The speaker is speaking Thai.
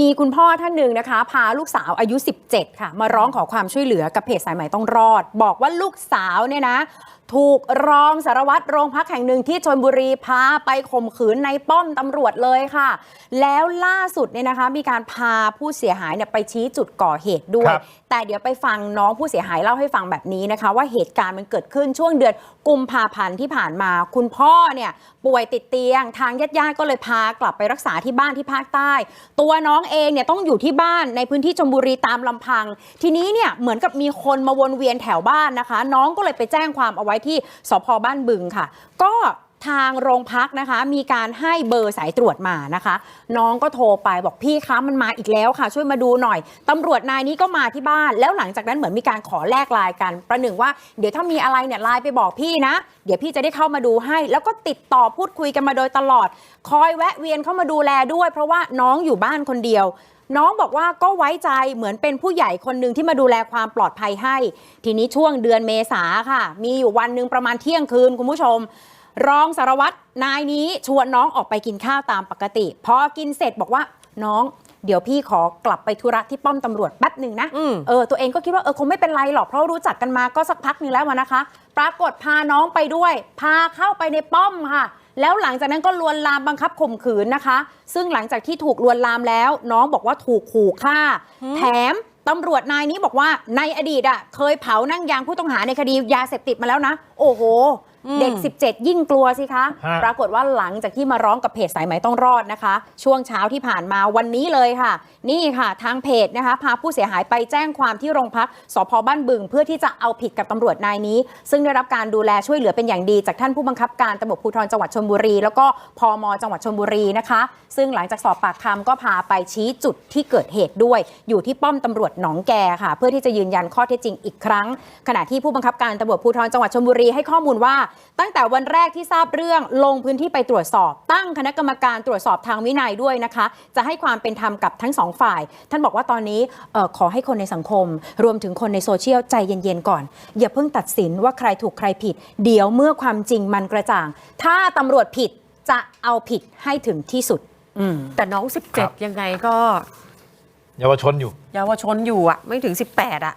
มีคุณพ่อท่านหนึ่งนะคะ พาลูกสาวอายุ 17 ค่ะ มาร้องขอความช่วยเหลือกับเพจสายใหม่ต้องรอด บอกว่าลูกสาวเนี่ยนะ ถูกรองสารวัตรโรงพักแห่งหนึ่งที่ชนบุรีพาไปข่มขืนในป้อมตำรวจเลยค่ะ แล้วล่าสุดเนี่ยนะคะ มีการพาผู้เสียหายเนี่ยไปชี้จุดก่อเหตุด้วยครับแต่เดี๋ยวไปฟังน้องผู้เสียหายเล่าให้ฟังแบบนี้นะคะ ว่าเหตุการณ์มันเกิดขึ้นช่วงเดือนกุมภาพันธ์ที่ผ่านมา คุณพ่อเนี่ยป่วยติดเตียง ทางญาติญาติๆก็เลยพากลับไปรักษาที่บ้านที่ภาคใต้ ตัวน้องเองเนี่ยต้องอยู่ที่บ้านในพื้นที่ชมบุรีตามลำพัง ทีนี้เนี่ยเหมือนกับมีคนมาวนเวียนแถวบ้านนะคะ น้องก็เลยไปแจ้งความเอาไว้ที่สพบ้านบึงค่ะ ก็ ทางโรงพักนะคะ มีการให้เบอร์สายตรวจมานะคะ น้องก็โทรไปบอกพี่คะมันมาอีกแล้วค่ะ ช่วยมาดูหน่อยตำรวจนายนี้ก็มาที่บ้าน แล้วหลังจากนั้นเหมือนมีการขอแลกไลน์กัน ประหนึ่งว่าเดี๋ยวถ้ามีอะไรเนี่ยไลน์ไปบอกพี่นะ เดี๋ยวพี่จะได้เข้ามาดูให้ แล้วก็ติดต่อพูดคุยกันมาโดยตลอด คอยแวะเวียนเข้ามาดูแลด้วย เพราะว่าน้องอยู่บ้านคนเดียวน้องบอกว่าก็ไว้ใจเหมือนเป็นผู้ใหญ่คนหนึ่งที่มาดูแลความปลอดภัยให้ ทีนี้ช่วงเดือนเมษาค่ะ มีอยู่วันหนึ่งประมาณเที่ยงคืนคุณผู้ชม รองสารวัตรนายนี้ชวนน้องออกไปกินข้าวตามปกติ พอกินเสร็จบอกว่าน้องเดี๋ยวพี่ขอกลับไปธุระที่ป้อมตำรวจแป๊บหนึ่งนะอืมเออตัวเองก็คิดว่าเออคงไม่เป็นไรหรอกเพราะรู้จักกันมาก็สักพักหนึงแล้วอะนะคะ ปรากฏพาน้องไปด้วย พาเข้าไปในป้อมค่ะ แล้วหลังจากนั้นก็ลวนลามบังคับข่มขืนนะคะ ซึ่งหลังจากที่ถูกลวนลามแล้ว น้องบอกว่าถูกขู่ฆ่า แถมตำรวจนายนี้บอกว่าในอดีตอะเคยเผานั่งยางผู้ต้องหาในคดียาเสพติดมาแล้วนะ โอ้โหอืม เด็ก 17 ยิ่งกลัวสิคะ ฮะ ปรากฏว่าหลังจากที่มาร้องกับเพจสายไหมต้องรอดนะคะ ช่วงเช้าที่ผ่านมาวันนี้เลยค่ะ นี่ค่ะ ทางเพจนะคะ พาผู้เสียหายไปแจ้งความที่โรงพักสพบ้านบึง เพื่อที่จะเอาผิดกับตำรวจนายนี้ ซึ่งได้รับการดูแลช่วยเหลือเป็นอย่างดี จากท่านผู้บังคับการตำรวจภูธรจังหวัดชลบุรี แล้วก็พมจังหวัดชลบุรีนะคะ ซึ่งหลังจากสอบปากคำก็พาไปชี้จุดที่เกิดเหตุด้วย อยู่ที่ป้อมตำรวจหนองแกค่ะ เพื่อที่จะยืนยันข้อเท็จจริงอีกครั้ง ขณะที่ผู้บังคับการตำรวจภูธรจังหวัดชลบุรีให้ข้อมูลว่าตั้งแต่วันแรกที่ทราบเรื่องลงพื้นที่ไปตรวจสอบ ตั้งคณะกรรมการตรวจสอบทางวินัยด้วยนะคะ จะให้ความเป็นธรรมกับทั้งสองฝ่าย ท่านบอกว่าตอนนี้เออขอให้คนในสังคม รวมถึงคนในโซเชียลใจเย็นๆก่อน อย่าเพิ่งตัดสินว่าใครถูกใครผิด เดี๋ยวเมื่อความจริงมันกระจ่าง ถ้าตำรวจผิดจะเอาผิดให้ถึงที่สุดอืมแต่น้องครับ17 ยังไงก็เยาวชนอยู่เยาวชนอยู่อะ ไม่ถึง 18 อะ